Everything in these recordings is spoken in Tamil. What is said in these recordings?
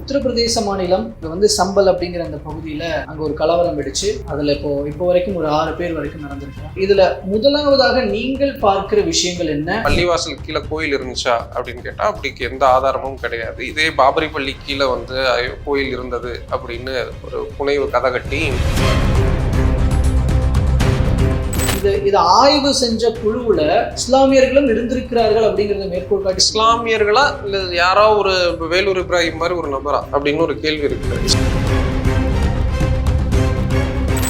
உத்தரப்பிரதேச மாநிலம் வந்து சம்பல் அப்படிங்கிற அந்த பகுதியில் அங்கே ஒரு கலவரம் வெடிச்சு அதில் இப்போ இப்போ வரைக்கும் ஒரு ஆறு பேர் வரைக்கும் நடந்திருக்கு இதில் முதலாவதாக நீங்கள் பார்க்கிற விஷயங்கள் என்ன? பள்ளிவாசல் கீழே கோயில் இருந்துச்சா அப்படின்னு கேட்டால் அப்படிக்கு எந்த ஆதாரமும் கிடையாது. இதே பாபரி பள்ளி கீழே வந்து கோயில் இருந்தது அப்படின்னு ஒரு புனைவு கதை கட்டி இது இதை ஆய்வு செஞ்ச குழுவில் இஸ்லாமியர்களும் இருந்திருக்கிறார்கள் அப்படிங்கிறத மேற்கோள் காட்டி இஸ்லாமியர்களா இல்லை யாரோ ஒரு வேலூர் இப்ராஹிம் மாதிரி ஒரு நபரா அப்படின்னு ஒரு கேள்வி இருக்குது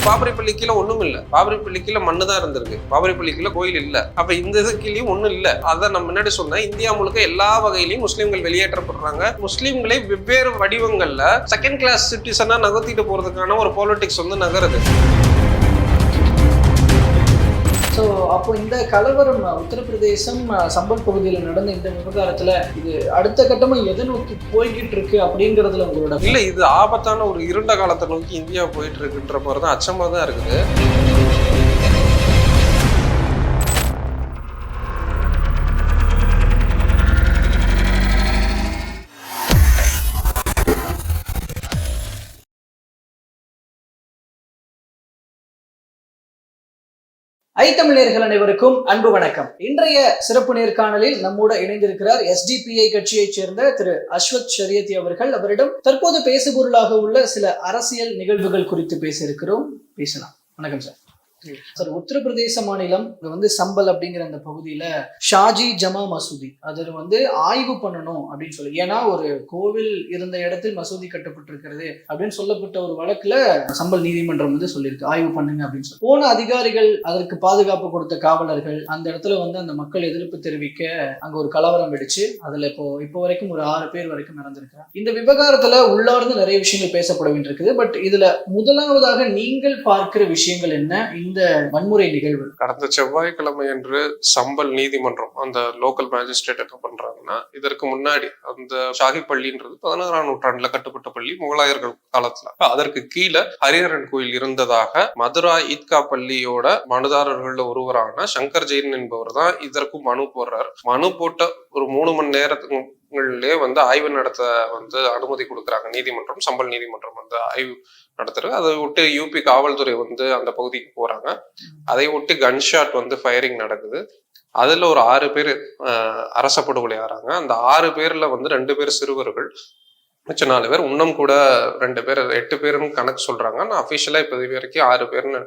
பாபரி பள்ளி கீழே ஒண்ணும் இல்ல. பாபரி பள்ளி கீழே மண்ணு தான் இருந்திருக்கு. பாபரி பள்ளி கீழே கோயில் இல்ல. அப்ப இந்த இது கீழேயும் ஒண்ணும் இல்ல. அதான் நம்ம முன்னாடி சொன்னேன். இந்தியா முழுக்க எல்லா வகையிலையும் முஸ்லீம்கள் வெளியேற்றப்படுறாங்க. முஸ்லீம்களை வெவ்வேறு வடிவங்கள்ல செகண்ட் கிளாஸ் சிட்டிசனா நகர்த்திட்டு போறதுக்கான ஒரு பாலிடிக்ஸ் வந்து நகருது. ஸோ அப்போ இந்த கலவரம் உத்தரப்பிரதேசம் சம்பல் பகுதியில் நடந்த இந்த விவகாரத்தில் இது அடுத்த கட்டமாக எதை நோக்கி போய்கிட்டு இருக்கு அப்படிங்கிறதுல உங்களோட இல்லை இது ஆபத்தான ஒரு இருண்ட காலத்தை நோக்கி இந்தியா போயிட்டு இருக்குன்ற மாதிரி தான் அச்சமாக தான் இருக்குது. ஐத்தமிழர்கள் அனைவருக்கும் அன்பு வணக்கம். இன்றைய சிறப்பு நேர்காணலில் நம்மோட இணைந்திருக்கிறார் எஸ்டிபிஐ கட்சியைச் சேர்ந்த திரு அஸ்வத் ஷரியத்தி அவர்கள். அவரிடம் தற்போது பேசுபொருளாக உள்ள சில அரசியல் நிகழ்வுகள் குறித்து பேச இருக்கிறோம் பேசலாம். வணக்கம் சார். சார் உத்தரப்பிரதேச மாநிலம் வந்து சம்பல் அப்படிங்கிற அந்த பகுதியில ஷாஜி ஜமா மசூதி அதில் வந்து ஆய்வு பண்ணணும் அப்படின்னு சொல்லி ஏன்னா ஒரு கோவில் இருந்த இடத்தில் மசூதி கட்டப்பட்டிருக்கிறது அப்படின்னு சொல்லப்பட்ட ஒரு வழக்குல சம்பல் நீதிமன்றம் வந்து சொல்லியிருக்கு ஆய்வு பண்ணுங்க அப்படின்னு சொல்லி. போன அதிகாரிகள் அதற்கு பாதுகாப்பு கொடுத்த காவலர்கள் அந்த இடத்துல வந்து அந்த மக்கள் எதிர்ப்பு தெரிவிக்க அங்க ஒரு கலவரம் வெடிச்சு அதுல இப்போ இப்போ வரைக்கும் ஒரு ஆறு பேர் வரைக்கும் நடந்திருக்காங்க இந்த விவகாரத்துல உள்ளார்ந்து நிறைய விஷயங்கள் பேசப்பட வேண்டியிருக்குது பட் இதுல முதலாவதாக நீங்கள் பார்க்கிற விஷயங்கள் என்ன? இந்த வன்முறை நிகழ்வு. கடந்த செவ்வாய்க்கிழமை அன்று சம்பல் நீதிமன்றம் அந்த லோக்கல் மேஜிஸ்ட்ரேட் என்ன பண்றாங்கன்னா இதற்கு முன்னாடி அந்த ஷாஹி பள்ளின்றது பதினாறாம் நூற்றாண்டுல கட்டுப்பட்ட பள்ளி முகலாயர்கள் காலத்துல. அதற்கு கீழே ஹரிஹரன் கோயில் இருந்ததாக மதுரா ஈத்கா பள்ளியோட மனுதாரர்கள்ல ஒருவரான சங்கர் ஜெயின் என்பவர் தான் இதற்கும் மனு போடுறார். மனு போட்ட ஒரு மூணு மணி நேரத்துக்குள்ளே வந்து ஆய்வு நடத்த வந்து அனுமதி கொடுக்குறாங்க. நீதிமன்றம் சம்பல் நீதிமன்றம் வந்து ஆய்வு நடத்துறது. அதை விட்டு யூபி காவல்துறை வந்து அந்த பகுதிக்கு போறாங்க. அதை விட்டு கன்ஷாட் வந்து ஃபயரிங் நடக்குது. அதுல ஒரு ஆறு பேர் அரச படுகொலை ஆறாங்க. அந்த ஆறு பேர்ல வந்து ரெண்டு பேர் சிறுவர்கள் மிச்சம் நாலு பேர். இன்னும் கூட ரெண்டு பேர் எட்டு பேருன்னு கணக்கு சொல்றாங்க. நான் அஃபிஷியலா இப்போ இது வரைக்கும் ஆறு பேர்னு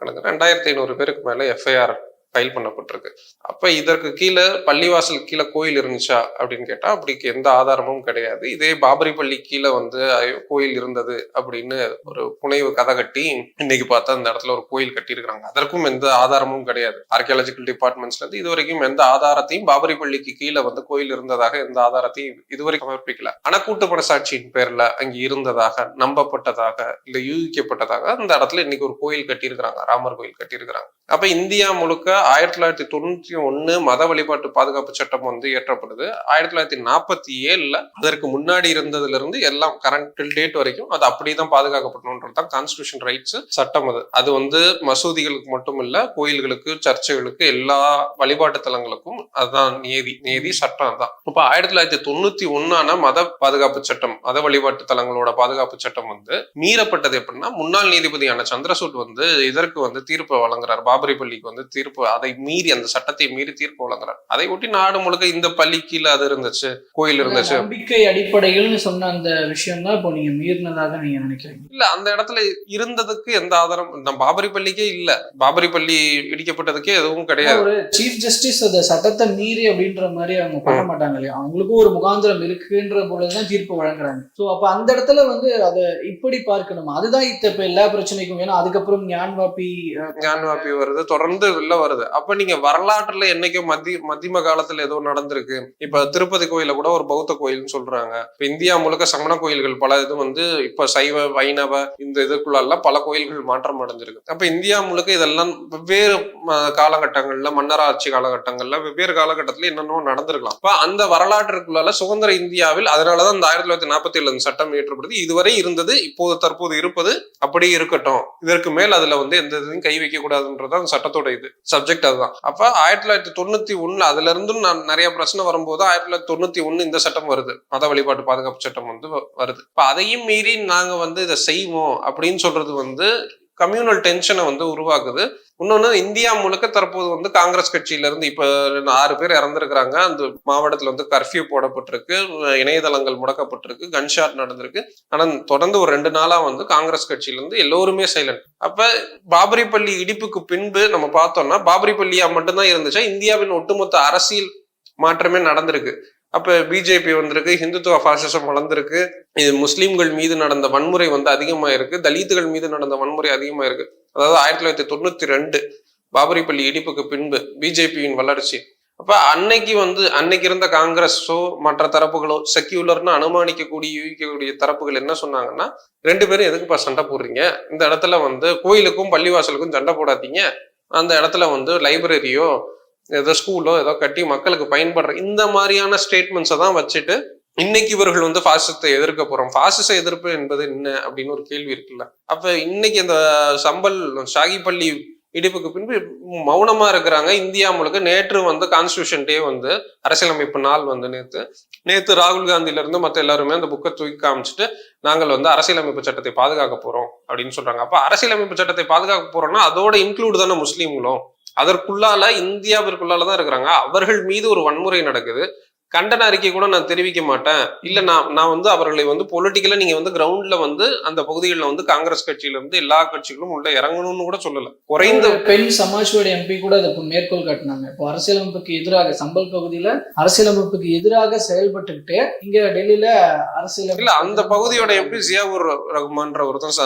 கணக்கு ரெண்டாயிரத்தி ஐநூறு பேருக்கு மேல எஃப்ஐஆர் ஃபைல் பண்ணப்பட்டிருக்கு. அப்ப இதற்கு கீழே பள்ளிவாசல் கீழே கோயில் இருந்துச்சா அப்படின்னு கேட்டா அப்படிக்கு எந்த ஆதாரமும் கிடையாது. இதே பாபரி பள்ளி கீழே வந்து கோயில் இருந்தது அப்படின்னு ஒரு புனைவு கதை கட்டி இன்னைக்கு பார்த்தா அந்த இடத்துல ஒரு கோயில் கட்டியிருக்கிறாங்க. அதற்கும் எந்த ஆதாரமும் கிடையாது. ஆர்கியாலஜிக்கல் டிபார்ட்மெண்ட்ஸ்ல இருந்து இது வரைக்கும் எந்த ஆதாரத்தையும் பாபரி பள்ளிக்கு கீழே வந்து கோயில் இருந்ததாக எந்த ஆதாரத்தையும் இதுவரைக்கும் சமர்ப்பிக்கல. ஆனா கூட்டு மனசாட்சியின் பேர்ல அங்க இருந்ததாக நம்பப்பட்டதாக இல்ல யூகிக்கப்பட்டதாக அந்த இடத்துல இன்னைக்கு ஒரு கோயில் கட்டியிருக்கிறாங்க. ராமர் கோயில் கட்டியிருக்கிறாங்க. அப்ப இந்தியா முழுக்க ஆயிரத்தி தொள்ளாயிரத்தி தொண்ணூத்தி ஒன்னு மத வழிபாட்டு பாதுகாப்பு சட்டம் வந்து இயற்றப்படுது. ஆயிரத்தி தொள்ளாயிரத்தி நாற்பத்தி ஏழுல அதற்கு முன்னாடி இருந்ததுல இருந்து எல்லாம் கரண்ட் டேட் வரைக்கும் அது அப்படிதான் பாதுகாக்கப்படணுன்றது தான் கான்ஸ்டியூஷன் ரைட்ஸ் சட்டம் அது. அது வந்து மசூதிகளுக்கு மட்டும் இல்ல கோயில்களுக்கு சர்ச்சைகளுக்கு எல்லா வழிபாட்டு தலங்களுக்கும் அதுதான் நியதி நியதி சட்டம் தான் இப்ப ஆயிரத்தி தொள்ளாயிரத்தி தொண்ணூத்தி ஒன்னான மத பாதுகாப்பு சட்டம் மத வழிபாட்டு தலங்களோட பாதுகாப்பு சட்டம் வந்து மீறப்பட்டது எப்படின்னா முன்னாள் நீதிபதியான சந்திரசூட் வந்து இதற்கு வந்து தீர்ப்பு வழங்குறார். பாபரி பள்ளிக்கு வந்து தீர்ப்பு அதை மீறி அந்த சட்டத்தை மீறி தீர்ப்பு வழங்குறார். அதை ஒட்டி நாடு முழுக்க இந்த பள்ளி கீழே அது இருந்துச்சு கோயில் இருந்துச்சு. நம்பிக்கை அடிப்படைகள்னு சொன்ன அந்த விஷயம் தான் இப்போ நீங்க மீறினதாக நீங்க நினைக்கிறீங்க. இல்ல அந்த இடத்துல இருந்ததுக்கு எந்த ஆதாரம் நம்ம பாபரி பள்ளிக்கே இல்ல. பாபரி பள்ளி இடிக்கப்பட்டதுக்கே எதுவும் கிடையாது. ஒரு சீஃப் ஜஸ்டிஸ் அந்த சட்டத்தை மீறி அப்படின்ற மாதிரி அவங்க பண்ண மாட்டாங்க இல்லையா? அவங்களுக்கும் ஒரு முகாந்திரம் இருக்குன்ற பொழுதுதான் தீர்ப்பு வழங்குறாங்க. சோ அப்ப அந்த இடத்துல வந்து அதை இப்படி பார்க்கணுமா? அதுதான் இத்த எல்லா பிரச்சனைக்கும் ஏன்னா அதுக்கப்புறம் ஞான்வாப்பி அஹ், ஞானவாப்பி வருது தொடர்ந்து வெளில வருது. அப்ப நீங்க வரலாற்றுல என்னைக்கோ மதி மத்தியம காலத்துல ஏதோ நடந்திருக்கு. இப்ப திருப்பதி கோயில கூட ஒரு பௌத்த கோயில்னு சொல்றாங்க. இப்ப இந்தியா முழுக்க சமண கோயில்கள் பல இது வந்து இப்ப சைவ வைணவ இந்த இதுக்குள்ள பல கோயில்கள் மாற்றம் அடைஞ்சிருக்கு. அப்ப இந்தியா முழுக்க இதெல்லாம் வெவ்வேறு ம- காலகட்டங்கள்ல மன்னராட்சி காலகட்டங்கள்ல வெவ்வேறு காலகட்டத்துல என்னென்னோ நடந்திருக்கலாம். இப்ப அந்த வரலாற்றுக்குள்ள சுதந்திர இந்தியாவில் அதனாலதான் இந்த ஆயிரத்தி தொள்ளாயிரத்தி நாற்பத்தி ஏழு சட்டம் இயற்றப்படுது. இதுவரை இருந்தது இப்போது தற்போது இருப்பது அப்படியே இருக்கட்டும். இதற்கு மேல் அதுல வந்து எந்த இதையும் கை வைக்க கூடாதுன்றதா அந்த சட்டத்தோட இது சப்ஜெக்ட் அதுதான். அப்ப ஆயிரத்தி தொள்ளாயிரத்தி தொண்ணூத்தி ஒண்ணு அதுல இருந்தும் நான் நிறைய பிரச்சனை வரும்போது ஆயிரத்தி தொள்ளாயிரத்தி தொண்ணூத்தி ஒண்ணு இந்த சட்டம் வருது. மத வழிபாட்டு பாதுகாப்பு சட்டம் வந்து வருது. இப்ப அதையும் மீறி நாங்க வந்து இதை செய்வோம் அப்படின்னு சொல்றது வந்து கம்யூனல் டென்ஷனை வந்து உருவாக்குது. இன்னொன்னு இந்தியா முழுக்க தற்போது வந்து காங்கிரஸ் கட்சியில இருந்து இப்ப ஆறு பேர் இறந்துருக்கிறாங்க. அந்த மாவட்டத்துல வந்து கர்ஃபியூ போடப்பட்டிருக்கு. இணையதளங்கள் முடக்கப்பட்டிருக்கு. கன்ஷாட் நடந்திருக்கு. ஆனா தொடர்ந்து ஒரு ரெண்டு நாளா வந்து காங்கிரஸ் கட்சியிலேருந்து எல்லோருமே சைலண்ட் அப்ப பாபரி பள்ளி இடிப்புக்கு பின்பு நம்ம பார்த்தோம்னா பாபரி பள்ளியா மட்டும்தான் இருந்துச்சா? இந்தியாவின் ஒட்டுமொத்த அரசியல் மாற்றமே நடந்திருக்கு. அப்ப பிஜேபி வந்திருக்கு ஹிந்துத்துவ பாசிசம் வளர்ந்துருக்கு. இது முஸ்லீம்கள் மீது நடந்த வன்முறை வந்து அதிகமா இருக்கு தலித்துகள் மீது நடந்த வன்முறை அதிகமா இருக்கு அதாவது ஆயிரத்தி தொள்ளாயிரத்தி தொண்ணூத்தி ரெண்டு பாபரி பள்ளி இடிப்புக்கு பின்பு பிஜேபியின் வளர்ச்சி. அப்ப அன்னைக்கு வந்து அன்னைக்கு இருந்த காங்கிரஸோ மற்ற தரப்புகளோ செக்யூலர்னு அனுமானிக்கக்கூடிய யூகிக்கக்கூடிய தரப்புகள் என்ன சொன்னாங்கன்னா ரெண்டு பேரும் எதுக்குப்பா சண்டை போடுறீங்க? இந்த இடத்துல வந்து கோயிலுக்கும் பள்ளிவாசலுக்கும் சண்டை போடாதீங்க. அந்த இடத்துல வந்து லைப்ரரியோ ஏதோ ஸ்கூலோ ஏதோ கட்டி மக்களுக்கு பயன்படுற இந்த மாதிரியான ஸ்டேட்மெண்ட்ஸை தான் வச்சுட்டு இன்னைக்கு இவர்கள் வந்து பாசிசத்தை எதிர்க்க போறோம். பாசிச எதிர்ப்பு என்பது என்ன அப்படின்னு ஒரு கேள்வி இருக்குல்ல. அப்ப இன்னைக்கு அந்த சம்பல் ஷாகிப்பள்ளி இடிப்புக்கு பின்பு மௌனமா இருக்கிறாங்க. இந்தியா முழுக்க நேற்று வந்து கான்ஸ்டியூஷன் டே வந்து அரசியலமைப்பு நாள் வந்து நேற்று நேற்று ராகுல் காந்தில இருந்து மற்ற எல்லாருமே அந்த புக்கை தூக்கி காமிச்சிட்டு நாங்கள் வந்து அரசியலமைப்பு சட்டத்தை பாதுகாக்க போறோம் அப்படின்னு சொல்றாங்க. அப்ப அரசியலமைப்பு சட்டத்தை பாதுகாக்க போறோம்னா அதோட இன்க்ளூட் தானே முஸ்லீம்களும்? அதற்குள்ளால இந்தியாவிற்குள்ளால தான் இருக்கிறாங்க. அவர்கள் மீது ஒரு வன்முறை நடக்குது. கண்டன அறிக்கை கூட நான் தெரிவிக்க மாட்டேன். இல்ல நான் நான் வந்து அவர்களை வந்து பொலிட்டிக்கலா நீங்க வந்து கிரவுண்ட்ல வந்து அந்த பகுதிகளில் வந்து காங்கிரஸ் கட்சியில இருந்து எல்லா கட்சிகளும் உள்ள இறங்கணும்னு கூட சொல்லல. குறைந்த பெண் சமாஜ்வாடி எம்பி கூட அதை மேற்கோள் காட்டினாங்க. இப்போ அரசியலமைப்புக்கு எதிராக சம்பல் பகுதியில அரசியலமைப்புக்கு எதிராக செயல்பட்டுக்கிட்டு இங்க டெல்லியில அரசியல் இல்ல அந்த பகுதியோட எம்பி ஜியாவுர் ரஹ்மான்ற ஒருத்தன்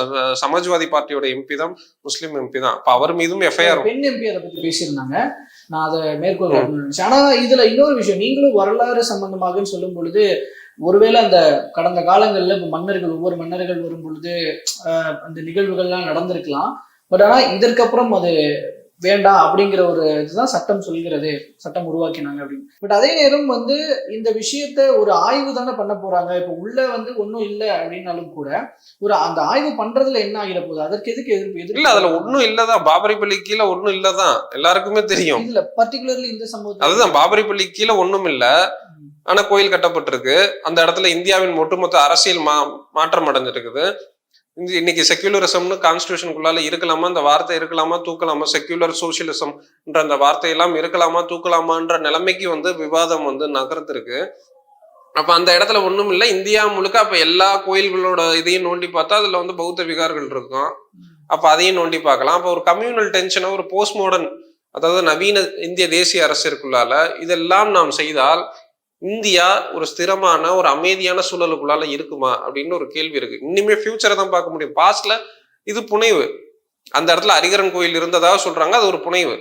சமாஜ்வாதி பார்ட்டியோட எம்பி தான் முஸ்லீம் எம்பி தான். அப்ப அவர் மீதும் எஃப்ஐஆர் பெண் எம்பி அதை பத்தி பேசியிருந்தாங்க. நான் அதை மேற்கோள் நினைச்சேன். ஆனா இதுல இன்னொரு விஷயம் நீங்களும் வரலாறு சம்பந்தமாகன்னு சொல்லும் பொழுது ஒருவேளை அந்த கடந்த காலங்கள்ல இப்ப மன்னர்கள் ஒவ்வொரு மன்னர்கள் வரும் பொழுது அந்த நிகழ்வுகள்லாம் நடந்திருக்கலாம். பட் ஆனா இதற்கப்புறம் அது வேண்டாம் அப்படிங்கிற ஒரு இதுதான் சட்டம் சொல்கிறது சட்டம் உருவாக்கினாங்க அப்படின்னு. பட் அதே நேரம் வந்து இந்த விஷயத்த ஒரு ஆய்வு தானே பண்ண போறாங்க. இப்ப உள்ள வந்து ஒண்ணும் இல்லை அப்படின்னாலும் கூட ஒரு அந்த ஆய்வு பண்றதுல என்ன ஆகிட போகுது? அதற்கு எதுக்கு எதிர்ப்பு? எதிர்ப்பு இல்ல அதுல ஒண்ணும் இல்லதான். பாபரி பள்ளி கீழே ஒண்ணும் இல்லதான். எல்லாருக்குமே தெரியும். இதுல பர்டிகுலர்லி இந்த சம்பவத்தை அதுதான் பாபரி பள்ளி கீழே ஒண்ணும் இல்ல. ஆனா கோயில் கட்டப்பட்டிருக்கு. அந்த இடத்துல இந்தியாவின் ஒட்டுமொத்த அரசியல் மா மாற்றம் அடைஞ்சிருக்குது. இன்னைக்கு செக்யூலரிசம்னு கான்ஸ்டியூஷனுக்குள்ளால இருக்கலாமா? அந்த வார்த்தை இருக்கலாமா? தூக்கலாமா? செக்யூலர் சோசியலிசம்ன்ற அந்த வார்த்தையெல்லாம் இருக்கலாமா? தூக்கலாமான்ற நிலைமைக்கு வந்து விவாதம் வந்து நகர்ந்துருக்கு. அப்ப அந்த இடத்துல ஒண்ணும் இல்லை. இந்தியா முழுக்க அப்ப எல்லா கோயில்களோட இதையும் நோண்டி பார்த்தா அதுல வந்து பௌத்த விகார்கள் இருக்கும். அப்ப அதையும் நோண்டி பார்க்கலாம். அப்ப ஒரு கம்யூனல் டென்ஷனை ஒரு போஸ்ட் மாடர்ன் அதாவது நவீன இந்திய தேசிய அரசிற்குள்ளால இதெல்லாம் நாம் செய்தால் இந்தியா ஒரு ஸ்திரமான ஒரு அமைதியான சூழலுக்குள்ளால இருக்குமா அப்படின்னு ஒரு கேள்வி இருக்கு. இன்னுமே ஃபியூச்சரை தான் பார்க்க முடியும். பாஸ்ட்ல இது புனைவு. அந்த இடத்துல அரிகரன் கோயில் இருந்ததாக சொல்றாங்க அது ஒரு புனைவு.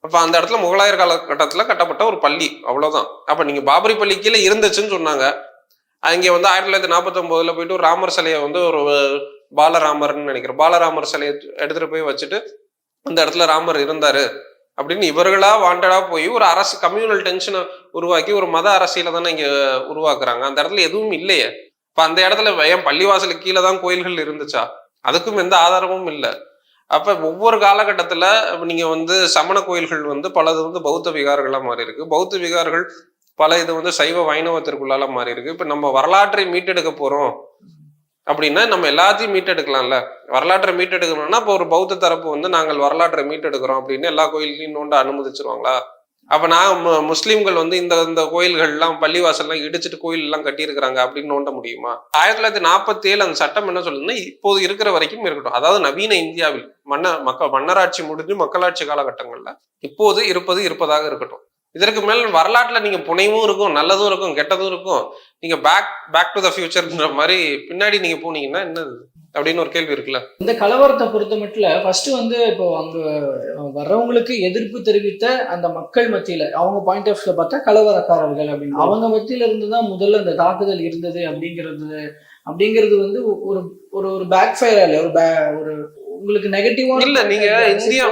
அப்ப அந்த இடத்துல முகலாயர் காலகட்டத்துல கட்டப்பட்ட ஒரு பள்ளி அவ்வளவுதான். அப்ப நீங்க பாபரி பள்ளி கீழே இருந்துச்சுன்னு சொன்னாங்க. அங்கே வந்து ஆயிரத்தி தொள்ளாயிரத்தி நாற்பத்தி ஒன்பதுல போயிட்டு ஒரு ராமர் சிலையை வந்து ஒரு பாலராமர்னு நினைக்கிறேன். பாலராமர் சிலையை எடுத்துட்டு போய் வச்சுட்டு அந்த இடத்துல ராமர் இருந்தாரு. அப்படின்னு இவர்களா வாண்டடா போய் ஒரு அரசு கம்யூனல் டென்ஷனை உருவாக்கி ஒரு மத அரசியலை தானே இங்க உருவாக்குறாங்க. அந்த இடத்துல எதுவும் இல்லையே. இப்ப அந்த இடத்துல ஏன் பள்ளிவாசலுக்கு கீழே தான் கோயில்கள் இருந்துச்சா? அதுக்கும் எந்த ஆதாரமும் இல்லை. அப்ப ஒவ்வொரு காலகட்டத்துல நீங்க வந்து சமண கோயில்கள் வந்து பலது வந்து பௌத்த விகாரங்களா மாறி இருக்கு பௌத்த விகார்கள் பல இது வந்து சைவ வைணவத்திற்குள்ளால மாறி இருக்கு இப்ப நம்ம வரலாற்றை மீட்டெடுக்க போறோம். அப்படின்னா நம்ம எல்லாத்தையும் மீட்டெடுக்கலாம்ல. வரலாற்றை மீட்டெடுக்கணும்னா இப்போ ஒரு பௌத்த தரப்பு வந்து நாங்கள் வரலாற்றை மீட்டெடுக்கிறோம் அப்படின்னு எல்லா கோயில்களையும் நோண்ட அனுமதிச்சிருவாங்களா? அப்ப நான் மு- வந்து இந்த இந்த கோயில்கள்லாம் பள்ளிவாசல்லாம் இடிச்சிட்டு கோயில் எல்லாம் கட்டியிருக்கிறாங்க அப்படின்னு நோண்ட முடியுமா? ஆயிரத்தி தொள்ளாயிரத்தி நாற்பத்தி ஏழு அந்த சட்டம் என்ன சொல்லுதுன்னா இப்போது இருக்கிற வரைக்கும் இருக்கட்டும். அதாவது நவீன இந்தியாவில் மன்ன மக்க மன்னராட்சி முடிஞ்சு மக்களாட்சி காலகட்டங்கள்ல இப்போது இருப்பது இருப்பதாக இருக்கட்டும். இதற்கு மேல் வரலாற்றுல நீங்க புனைவும் இருக்கும் நல்லதும் இருக்கும் கெட்டதும் இருக்கும். நீங்க பேக் பேக் டு த ஃபியூச்சர்ன்ற மாதிரி பின்னாடி நீங்க போனீங்கன்னா என்னது? அப்படின்னு ஒரு கேள்வி இருக்குல்ல. இந்த கலவரத்தை பொறுத்த மட்டும் ஃபர்ஸ்ட் வந்து இப்போ அங்க வர்றவங்களுக்கு எதிர்ப்பு தெரிவித்த அந்த மக்கள் மத்தியில அவங்க பாயிண்ட் ஆஃப் பார்த்தா கலவரக்காரர்கள் அப்படின்னு. அவங்க மத்தியில இருந்து தான் முதல்ல அந்த தாக்குதல் இருந்தது அப்படிங்கிறது அப்படிங்கிறது வந்து ஒரு ஒரு ஒரு பேக் ஃபயர் இல்லை ஒரு ba- ஒரு உங்களுக்கு நெகட்டிவா இல்ல, நீங்க இந்தியா-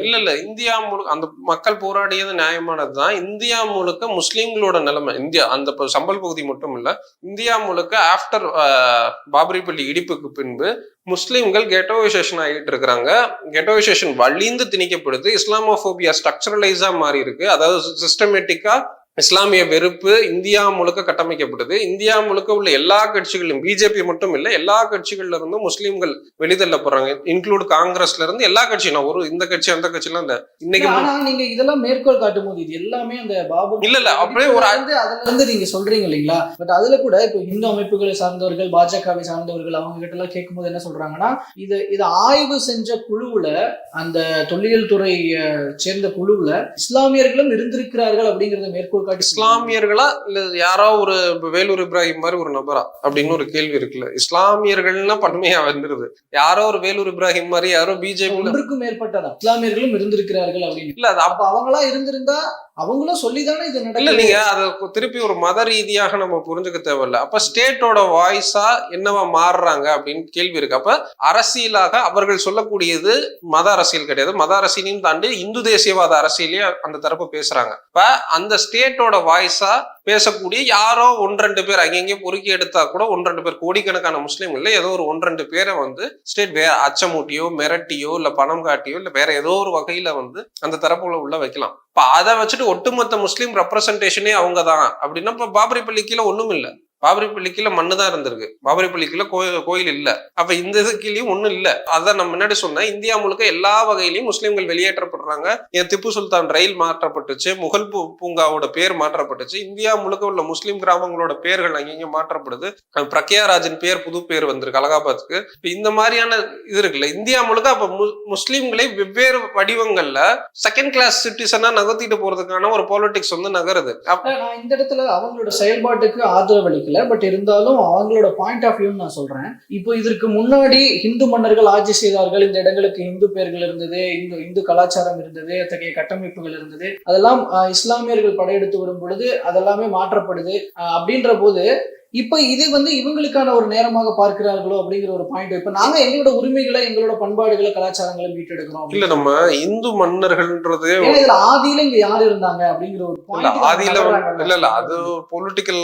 இல்ல இல்ல இந்தியா முழுக்க அந்த மக்கள் போராடியது நியாயமானதுதான் இந்தியா முழுக்க முஸ்லிம்களோட நிலைமை இந்தியா அந்த சம்பல் பகுதி மட்டும் இல்ல இந்தியா முழுக்க ஆஃப்டர் பாபரி பள்ளி இடிப்புக்கு பின்பு முஸ்லிம்கள் கெட்டோவைசேஷன் ஆகிட்டு இருக்கிறாங்க. கெட்டோவைசேஷன் வலிந்து திணிக்கப்படுது. இஸ்லாமோபோபியா ஸ்ட்ரக்சரலைஸா மாறி இருக்கு அதாவது சிஸ்டமேட்டிக்கா இஸ்லாமிய வெறுப்பு இந்தியா முழுக்க கட்டமைக்கப்படுது இந்தியா முழுக்க உள்ள எல்லா கட்சிகளிலும் பிஜேபி மட்டும் இல்ல எல்லா கட்சிகள்ல இருந்தும் முஸ்லிம்கள் வெளித்தள்ளப்படுறாங்க இன்க்ளூட் காங்கிரஸ்ல இருந்து எல்லா கட்சியும். ஒரு இந்த கட்சி அந்த கட்சிலாம் இந்த இன்னைக்கு நீங்க இதெல்லாம் மேற்கோள் காட்டும் போது இது எல்லாமே அந்த பாபு இல்ல இல்ல அப்படியே ஒரு வந்து அதுல இருந்து நீங்க சொல்றீங்க இல்லைங்களா? பட் அதுல கூட இப்போ இந்து அமைப்புகளை சார்ந்தவர்கள் பாஜகவை சார்ந்தவர்கள் அவங்க கிட்ட எல்லாம் கேட்கும்போது என்ன சொல்றாங்கன்னா இது இதை ஆய்வு செஞ்ச குழுவுல அந்த தொல்லியல் துறை சேர்ந்த குழுவுல இஸ்லாமியர்களும் இருந்திருக்கிறார்கள் அப்படிங்கறத மேற்கோள் இஸ்லாமியர்களா இல்ல யாரோ ஒரு வேலூர் இப்ராஹிம் மாதிரி ஒரு நபரா அப்படின்னு ஒரு கேள்வி இருக்குல்ல. இஸ்லாமியர்கள்னா பன்மையா வந்துருது. யாரோ ஒரு வேலூர் இப்ராஹிம் மாதிரி யாரோ பிஜேபி ஒன்றுக்கும் மேற்பட்டதா இஸ்லாமியர்களும் இருந்திருக்கிறார்கள் அப்படின்னு. இல்ல அப்ப அவங்களா இருந்திருந்தா அவங்களும் சொல்லிதானே இது நடக்கல நீங்க அதை திருப்பி ஒரு மத ரீதியாக நம்ம புரிஞ்சுக்க தேவையில்ல. அப்ப ஸ்டேட்டோட வாய்ஸா என்னவா மாறுறாங்க அப்படின்னு கேள்வி இருக்கு. அப்ப அரசியலாக அவர்கள் சொல்லக்கூடியது மத அரசியல் கிடையாது. மத அரசியலையும் தாண்டி இந்து தேசியவாத அரசியலையும் அந்த தரப்பு பேசுறாங்க. இப்ப அந்த ஸ்டேட்டோட வாய்ஸா பேசக்கூடிய யாரோ ஒன்றெண்டு பேர் அங்கங்கே பொறுக்கி எடுத்தா கூட ஒன்றெண்டு பேர் கோடிக்கணக்கான முஸ்லீம்கள் ஏதோ ஒரு ஒன்றெண்டு பேரை வந்து ஸ்டேட் வேற அச்சமூட்டியோ மிரட்டியோ இல்லை பணம் காட்டியோ இல்லை வேற ஏதோ ஒரு வகையில வந்து அந்த தரப்புல உள்ள வைக்கலாம். இப்போ அதை வச்சுட்டு ஒட்டுமொத்த முஸ்லீம் ரெப்ரசன்டேஷனே அவங்க தான் அப்படின்னா இப்போ பாபரி பள்ளி கீழே ஒன்றும் இல்லை பாபரி பள்ளி கீழே மண்ணு தான் இருந்திருக்கு. பாபரி பள்ளி கீழே கோயில் கோயில் இல்ல. அப்ப இந்த இது கீழேயும் ஒண்ணும் இல்ல. அதான் நான் முன்னாடி சொன்னேன். இந்தியா முழுக்க எல்லா வகையிலையும் முஸ்லீம்கள் வெளியேற்றப்படுறாங்க. ஏன் திப்பு சுல்தான் ரயில் மாற்றப்பட்டுச்சு முகல் பூ பூங்காவோட பேர் மாற்றப்பட்டுச்சு. இந்தியா முழுக்க உள்ள முஸ்லீம் கிராமங்களோட பேர்கள் அங்கேயும் மாற்றப்படுது. பிரக்யாராஜன் பேர் புது பேர் வந்திருக்கு அலகாபாத்துக்கு. இந்த மாதிரியான இது இருக்குல்ல. இந்தியா முழுக்க அப்ப மு- முஸ்லீம்களை வெவ்வேறு வடிவங்கள்ல செகண்ட் கிளாஸ் சிட்டிசனா நகர்த்திட்டு போறதுக்கான ஒரு பாலிடிக்ஸ் வந்து நகருது. இந்த இடத்துல அவங்களோட செயல்பாட்டுக்கு ஆதரவு அளிக்கல பட் இருந்தாலும் அவங்களோட பாயிண்ட் ஆஃப் வியூ நான் சொல்றேன். இப்போ இதற்கு முன்னாடி இந்து மன்னர்கள் ஆட்சி செய்தார்கள். இந்த இடங்களுக்கு இந்து பெயர்கள் இருந்தது இந்து இந்து கலாச்சாரம் இருந்தது அத்தகைய கட்டமைப்புகள் இருந்தது. அதெல்லாம் இஸ்லாமியர்கள் படையெடுத்து வரும் பொழுது அதெல்லாமே மாற்றப்படுது. அப்படின்ற போது இப்ப இது வந்து இவங்களுக்கான ஒரு நேரமாக பார்க்கிறார்களோ அப்படிங்கிற ஒரு பாயிண்ட் இப்ப நாங்க எங்களோட உரிமைகளை எங்களோட பண்பாடுகளை கலாச்சாரங்களை மீட்டெடுக்கிறோம் இல்ல நம்ம இந்து மன்னர்கள்ன்றதே இதுல ஆதியில இங்க யார் இருந்தாங்க அப்படிங்கிற ஒரு ஆதியில. இல்ல இல்ல அது பொலிட்டிக்கல்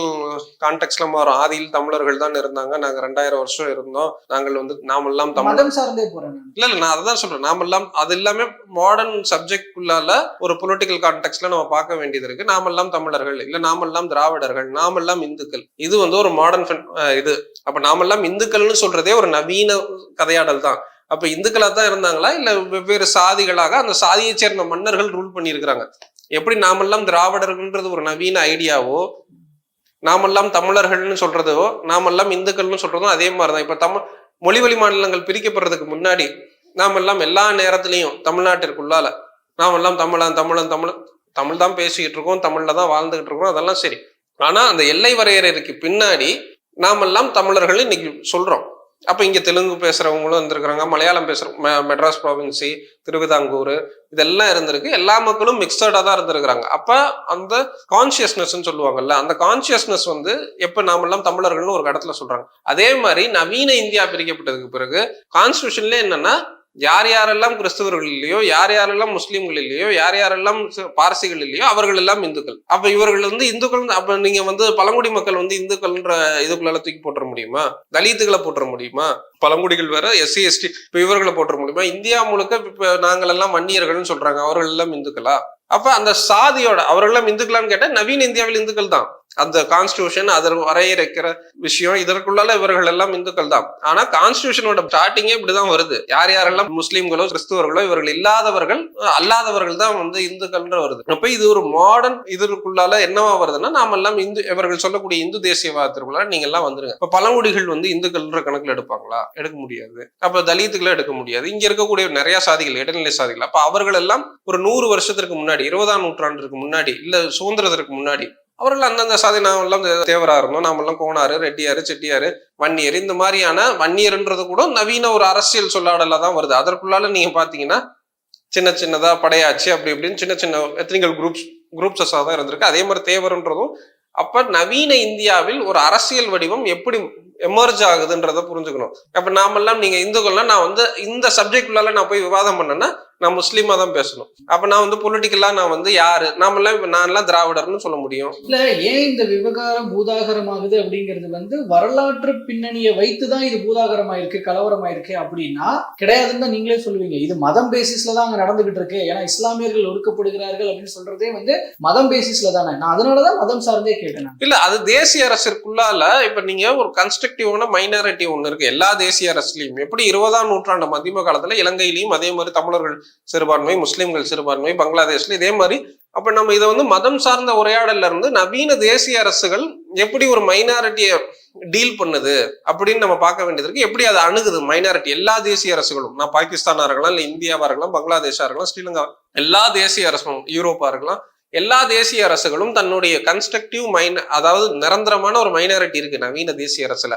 கான்டெக்ட்ல மாறும். ஆதியில் தமிழர்கள் தான் இருந்தாங்க. நாங்க ரெண்டாயிரம் வருஷம் இருந்தோம். நாங்கள் வந்து நாமெல்லாம் தமிழ். மதம் சார்ந்தே போறேன். இல்ல இல்ல நான் அதான் சொல்றேன். நாமெல்லாம் அது எல்லாமே மாடர்ன் சப்ஜெக்ட் குள்ளால ஒரு பொலிட்டிக்கல் கான்டெக்ட்ல நம்ம பார்க்க வேண்டியது இருக்கு. நாமெல்லாம் தமிழர்கள். இல்ல நாமெல்லாம் திராவிடர்கள். நாமெல்லாம் இந்துக்கள். இது வந்து ஒரு மாடர்ன் இது. அப்ப நாமெல்லாம் இந்துக்கள்னு சொல்றதே ஒரு நவீன கதையாடல் தான். அப்ப இந்துக்களா தான் இருந்தாங்களா? இல்ல வெவ்வேறு சாதிகளாக அந்த சாதியை சேர்ந்த மன்னர்கள் ரூல் பண்ணியிருக்கிறாங்க. எப்படி நாமெல்லாம் திராவிடர்கள்ன்றது ஒரு நவீன ஐடியாவோ நாமெல்லாம் தமிழர்கள்னு சொல்றதோ நாமெல்லாம் இந்துக்கள்னு சொல்றதும் அதே மாதிரிதான். இப்ப தமிழ் மொழிவழி மாநிலங்கள் பிரிக்கப்படுறதுக்கு முன்னாடி நாமெல்லாம் எல்லா நேரத்திலையும் தமிழ்நாட்டிற்குள்ளால நாமெல்லாம் தமிழன் தமிழன் தமிழ் தமிழ் தான் பேசிக்கிட்டு இருக்கோம் தமிழ்ல தான் வாழ்ந்துகிட்டு இருக்கோம் அதெல்லாம் சரி. ஆனா அந்த எல்லை வரையறைக்கு பின்னாடி நாமெல்லாம் தமிழர்கள் இன்னைக்கு சொல்றோம். அப்ப இங்க தெலுங்கு பேசுறவங்களும் இருந்திருக்கிறாங்க மலையாளம் பேசுற மெட்ராஸ் ப்ராவின்சி திருவிதாங்கூர் இதெல்லாம் இருந்திருக்கு. எல்லா மக்களும் மிக்சடா தான் இருந்திருக்கிறாங்க. அப்ப அந்த கான்சியஸ்னஸ் சொல்லுவாங்கல்ல அந்த கான்சியஸ்னஸ் வந்து எப்ப நாமெல்லாம் தமிழர்கள்னு ஒரு இடத்துல சொல்றாங்க. அதே மாதிரி நவீன இந்தியா பிரிக்கப்பட்டதுக்கு பிறகு கான்ஸ்டியூஷன்ல என்னன்னா யார் யாரெல்லாம் கிறிஸ்தவர்கள் இல்லையோ யார் யாரெல்லாம் முஸ்லீம்கள் இல்லையோ யார் யாரெல்லாம் ச- இல்லையோ அவர்கள் எல்லாம் இந்துக்கள். அப்ப இவர்கள் வந்து இந்துக்கள் அப்ப நீங்க வந்து பழங்குடி மக்கள் வந்து இந்துக்கள்ன்ற இதுக்குள்ள தூக்கி போட்டுற முடியுமா? தலித்துகளை போட்டுற முடியுமா? பழங்குடிகள் வேற எஸ்சி எஸ்டி இப்ப இவர்களை போட்டுற முடியுமா? இந்தியா முழுக்க இப்ப நாங்கள் எல்லாம் வன்னியர்கள்னு சொல்றாங்க. அவர்கள் எல்லாம் இந்துக்களா? அப்ப அந்த சாதியோட அவர்கள் எல்லாம் இந்துக்களான்னு கேட்டா நவீன இந்தியாவில் இந்துக்கள் தான் அந்த கான்ஸ்டியூஷன் அதற்கு வரையறுக்கிற விஷயம். இதற்குள்ளால இவர்கள் எல்லாம் இந்துக்கள் தான். ஆனா கான்ஸ்டியூஷனோட ஸ்டார்டிங்கே இப்படிதான் வருது. யார் யாரெல்லாம் முஸ்லீம்களோ கிறிஸ்துவர்களோ இவர்கள் இல்லாதவர்கள் அல்லாதவர்கள் தான் வந்து இந்துக்கள்ன்ற வருது. அப்ப இது ஒரு மாடர்ன் இதற்குள்ளால என்னவா வருதுன்னா நாம எல்லாம் இந்து இவர்கள் சொல்லக்கூடிய இந்து தேசியவாதத்திற்குள்ளால நீங்க எல்லாம் வந்துருங்க. இப்ப பழங்குடிகள் வந்து இந்துக்கள்ன்ற கணக்குல எடுப்பாங்களா? எடுக்க முடியாது. அப்ப தலித்துகளை எடுக்க முடியாது. இங்க இருக்கக்கூடிய நிறைய சாதிகள் இடைநிலை சாதிகள். அப்ப அவர்கள் எல்லாம் ஒரு நூறு வருஷத்திற்கு முன்னாடி இருபதாம் நூற்றாண்டுக்கு முன்னாடி இல்ல சுதந்திரத்திற்கு முன்னாடி அவர்கள் அந்தந்த சாதி நாமெல்லாம் தேவராக தேவரா இருந்தோம். நாமெல்லாம் கோனாரு ரெட்டியாரு செட்டியாரு வன்னியர் இந்த மாதிரியான வன்னியர்ன்றது கூட நவீன ஒரு அரசியல் சொல்லாடல தான் வருது. அதற்குள்ளால நீங்க பாத்தீங்கன்னா சின்ன சின்னதா படையாச்சு அப்படி இப்படின்னு சின்ன சின்ன எத்தனிக்கல் குரூப்ஸ் குரூப்ஸஸாக தான் இருந்திருக்கு. அதே மாதிரி தேவர்ன்றதும் அப்ப நவீன இந்தியாவில் ஒரு அரசியல் வடிவம் எப்படி எமர்ஜ் ஆகுதுன்றத புரிஞ்சுக்கணும். அப்ப நாமெல்லாம் நீங்க இந்துக்கள்லாம் நான் வந்து இந்த சப்ஜெக்ட்குள்ளால நான் போய் விவாதம் பண்ணேன்னா நான் முஸ்லீமா தான் பேசணும். அப்ப நான் வந்து பொலிட்டிக்கலா நான் வந்து யாரு? நாமெல்லாம் இப்ப நான் எல்லாம் திராவிடர்னு சொல்ல முடியும். இல்ல ஏன் இந்த விவகாரம் பூதாகரமாகுது அப்படிங்கிறது வந்து வரலாற்று பின்னணியை வைத்துதான் இது பூதாகரமாயிருக்கு கலவரமாயிருக்கு அப்படின்னா கிடையாதுன்னு தான் நீங்களே சொல்லுவீங்க. இது மதம் பேசிஸ்ல தான் அங்க நடந்துகிட்டு இருக்கு. ஏன்னா இஸ்லாமியர்கள் ஒடுக்கப்படுகிறார்கள் அப்படின்னு சொல்றதே வந்து மதம் பேசிஸ்ல தானே. நான் அதனாலதான் மதம் சார்ந்தே கேட்டேன். இல்ல அது தேசிய அரசிற்குள்ளால இப்ப நீங்க ஒரு ரெஸ்ட்ரிக்டிவான மைனாரிட்டி ஒன்று இருக்கு. எல்லா தேசிய அரசுலையும் எப்படி இருபதாம் நூற்றாண்டு மத்தியம காலத்துல இலங்கையிலையும் அதே மாதிரி தமிழர்கள் சிறுபான்மை முஸ்லீம்கள் சிறுபான்மை பங்களாதேஷ்ல இதே மாதிரி அப்ப நம்ம இதை வந்து மதம் சார்ந்த உரையாடல்ல இருந்து நவீன தேசிய அரசுகள் எப்படி ஒரு மைனாரிட்டியை டீல் பண்ணுது அப்படின்னு நம்ம பார்க்க வேண்டியது இருக்கு. எப்படி அதை அணுகுது? மைனாரிட்டி. எல்லா தேசிய அரசுகளும் நான் பாகிஸ்தானா இருக்கலாம் இல்லை இந்தியாவா இருக்கலாம் பங்களாதேஷா இருக்கலாம் ஸ்ரீலங்கா எல்லா தேசிய அரசும் யூரோப்பா இருக்கலாம் எல்லா தேசிய அரசுகளும் தன்னுடைய கன்ஸ்ட்ரக்டிவ் மைன் அதாவது நிரந்தரமான ஒரு மைனாரிட்டி இருக்கு நவீன தேசிய அரசுல.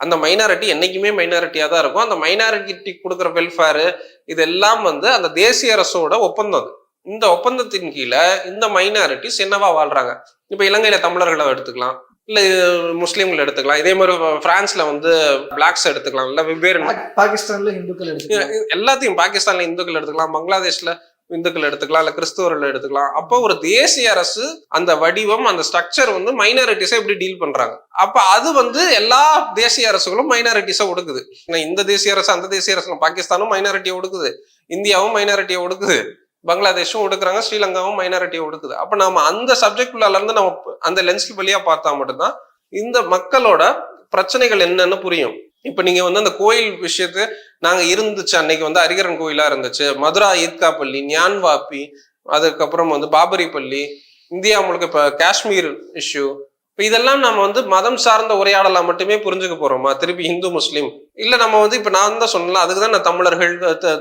அந்த மைனாரிட்டி என்னைக்குமே மைனாரிட்டியா தான் இருக்கும். அந்த மைனாரிட்டி கொடுக்குற வெல்ஃபேர் இதெல்லாம் வந்து அந்த தேசிய அரசோட ஒப்பந்தம் இந்த ஒப்பந்தத்தின் கீழே இந்த மைனாரிட்டிஸ் என்னவா வாழ்றாங்க? இப்ப இலங்கையில தமிழர்களை எடுத்துக்கலாம் இல்ல முஸ்லீம்கள் எடுத்துக்கலாம். இதே மாதிரி பிரான்ஸ்ல வந்து பிளாக்ஸ் எடுத்துக்கலாம் இல்ல வெவ்வேறு பாகிஸ்தான்ல இந்துக்கள் எல்லாத்தையும் பாகிஸ்தான்ல இந்துக்கள் எடுத்துக்கலாம் பங்களாதேஷ்ல இந்துக்கள் எடுத்துக்கலாம் இல்ல கிறிஸ்தவர்கள் எடுத்துக்கலாம். அப்போ ஒரு தேசிய அரசு அந்த வடிவம் அந்த ஸ்ட்ரக்சர் வந்து மைனாரிட்டிஸை எப்படி டீல் பண்றாங்க. அப்ப அது வந்து எல்லா தேசிய அரசுகளும் மைனாரிட்டிஸை ஒடுக்குது. ஏன்னா இந்த தேசிய அரசு அந்த தேசிய அரசு பாகிஸ்தானும் மைனாரிட்டியை ஒடுக்குது. இந்தியாவும் மைனாரிட்டியை ஒடுக்குது. பங்களாதேஷும் ஒடுக்குறாங்க ஸ்ரீலங்காவும் மைனாரிட்டியை ஒடுக்குது. அப்ப நாம அந்த சப்ஜெக்ட் இருந்து நம்ம அந்த லென்ஸ்க்கு வழியா பார்த்தா மட்டும்தான் இந்த மக்களோட பிரச்சனைகள் என்னன்னு புரியும். இப்ப நீங்க வந்து அந்த கோயில் விஷயத்து நாங்க இருந்துச்சு அன்னைக்கு வந்து அரிகரன் கோயிலா இருந்துச்சு. மதுரா ஈத்கா பள்ளி ஞான்வாப்பி அதுக்கப்புறம் வந்து பாபரி பள்ளி இந்தியா முழுக்க இப்ப காஷ்மீர் இஷ்யூ இப்ப இதெல்லாம் நம்ம வந்து மதம் சார்ந்த உரையாடலாம் மட்டுமே புரிஞ்சுக்க போறோமா? திருப்பி இந்து முஸ்லீம். இல்ல நம்ம வந்து இப்ப நான் தான் சொல்லலாம் அதுக்கு தான் நான் தமிழர்கள்